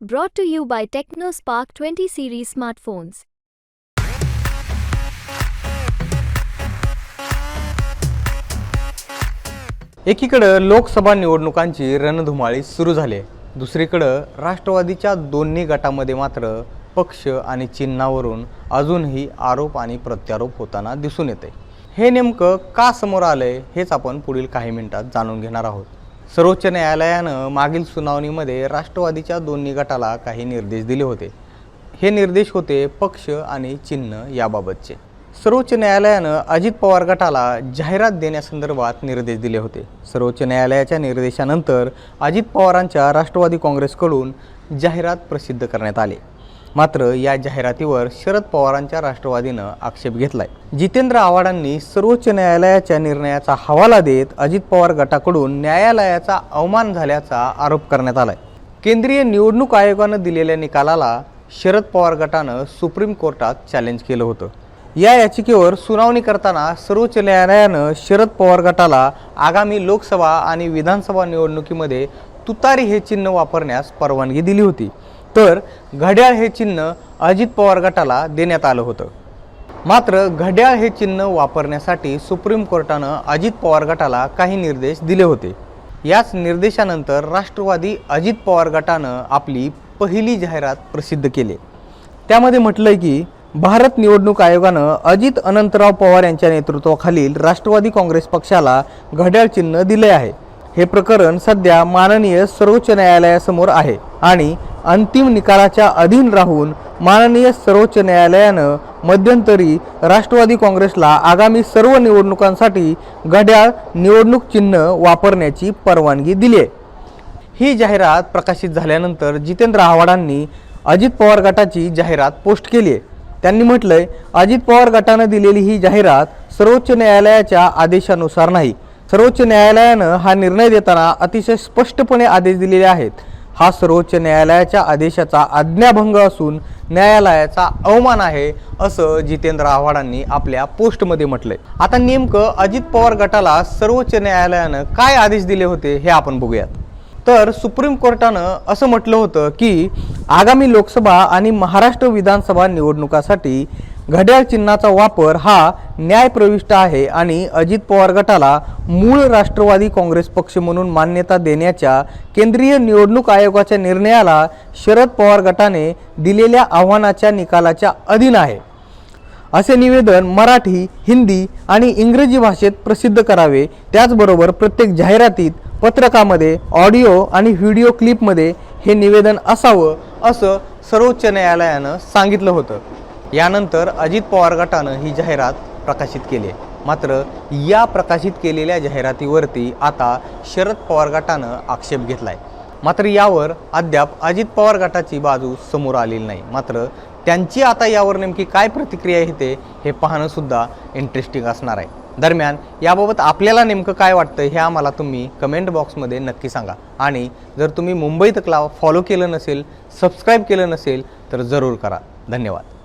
Brought to you by TechnoSpark 20 series smartphones. एकीकडं Lok Sabha निवडणुकांची रणधुमाळी सुरू झाली. आहे दुसरीकडं राष्ट्रवादीच्या दोन्ही गटामध्ये मात्र पक्ष आणि चिन्हावरून अजूनही आरोप आणि प्रत्यारोप होताना दिसून येते. हे नेमकं का समोर आलंय हेच आपण पुढील काही मिनिटात जाणून घेणार आहोत. सर्वोच्च न्यायालयानं मागील सुनावणीमध्ये राष्ट्रवादीच्या दोन्ही गटाला काही निर्देश दिले होते. हे निर्देश होते पक्ष आणि चिन्ह याबाबतचे. सर्वोच्च न्यायालयानं अजित पवार गटाला जाहिरात देण्यासंदर्भात निर्देश दिले होते. सर्वोच्च न्यायालयाच्या निर्देशानंतर अजित पवारांच्या राष्ट्रवादी काँग्रेसकडून जाहिरात प्रसिद्ध करण्यात आली. मात्र या जाहिरातीवर शरद पवारांच्या राष्ट्रवादीनं आक्षेप घेतलाय. जितेंद्र आव्हाडांनी सर्वोच्च न्यायालयाच्या निर्णयाचा हवाला देत अजित पवार गटाकडून न्यायालयाचा अवमान झाल्याचा आरोप करण्यात आलाय. केंद्रीय निवडणूक आयोगानं दिलेल्या निकालाला शरद पवार गटानं सुप्रीम कोर्टात चॅलेंज केलं होतं. या याचिकेवर सुनावणी करताना सर्वोच्च न्यायालयानं शरद पवार गटाला आगामी लोकसभा आणि विधानसभा निवडणुकीमध्ये तुतारी हे चिन्ह वापरण्यास परवानगी दिली होती. तर घड्याळ हे चिन्ह अजित पवार गटाला देण्यात आलं होतं. मात्र घड्याळ हे चिन्ह वापरण्यासाठी सुप्रीम कोर्टानं अजित पवार गटाला काही निर्देश दिले होते. याच निर्देशानंतर राष्ट्रवादी अजित पवार गटानं आपली पहिली जाहिरात प्रसिद्ध केली. त्यामध्ये म्हटलंय की भारत निवडणूक आयोगानं अजित अनंतराव पवार यांच्या नेतृत्वाखालील राष्ट्रवादी काँग्रेस पक्षाला घड्याळ चिन्ह दिले आहे. हे प्रकरण सध्या माननीय सर्वोच्च न्यायालयासमोर आहे आणि अंतिम निकालाच्या अधीन राहून माननीय सर्वोच्च न्यायालयानं मध्यंतरी राष्ट्रवादी काँग्रेसला आगामी सर्व निवडणुकांसाठी घड्याळ निवडणूक चिन्ह वापरण्याची परवानगी दिली आहे ही जाहिरात प्रकाशित झाल्यानंतर जितेंद्र आव्हाडांनी अजित पवार गटाची जाहिरात पोस्ट केली आहे त्यांनी म्हटलंय अजित पवार गटानं दिलेली ही जाहिरात सर्वोच्च न्यायालयाच्या आदेशानुसार नाही. सर्वोच्च न्यायालयानं हा निर्णय देताना अतिशय स्पष्टपणे आदेश दिलेले आहेत. हा सर्वोच्च न्यायालयाच्या आदेशाचा आज्ञाभंग असून न्यायालयाचा अवमान आहे असं जितेंद्र आव्हाडांनी आपल्या पोस्टमध्ये म्हटलंय. आता नेमकं अजित पवार गटाला सर्वोच्च न्यायालयानं काय आदेश दिले होते हे आपण बघूयात. तर सुप्रीम कोर्टानं असं म्हटलं होतं की आगामी लोकसभा आणि महाराष्ट्र विधानसभा निवडणुकासाठी घड्याळ चिन्हाचा वापर हा न्यायप्रविष्ट आहे आणि अजित पवार गटाला मूळ राष्ट्रवादी काँग्रेस पक्ष म्हणून मान्यता देण्याच्या केंद्रीय निवडणूक आयोगाच्या निर्णयाला शरद पवार गटाने दिलेल्या आव्हानाच्या निकालाच्या अधीन आहे. असे निवेदन मराठी हिंदी आणि इंग्रजी भाषेत प्रसिद्ध करावे. त्याचबरोबर प्रत्येक जाहिरातीत पत्रकामध्ये ऑडिओ आणि व्हिडिओ क्लिपमध्ये हे निवेदन असावं असं सर्वोच्च न्यायालयानं सांगितलं होतं. यानंतर अजित पवार गटानं ही जाहिरात प्रकाशित केली. आहे मात्र या प्रकाशित केलेल्या जाहिरातीवरती आता शरद पवार गटानं आक्षेप घेतला आहे मात्र यावर अद्याप अजित पवार गटाची बाजू समोर आलेली नाही. मात्र त्यांची आता यावर नेमकी काय प्रतिक्रिया येते हे पाहणं सुद्धा इंटरेस्टिंग असणार आहे. दरम्यान याबाबत आपल्याला नेमकं काय वाटतं हे आम्हाला तुम्ही कमेंट बॉक्समध्ये नक्की सांगा. आणि जर तुम्ही मुंबई तकला फॉलो केलं नसेल सबस्क्राईब केलं नसेल तर जरूर करा. धन्यवाद.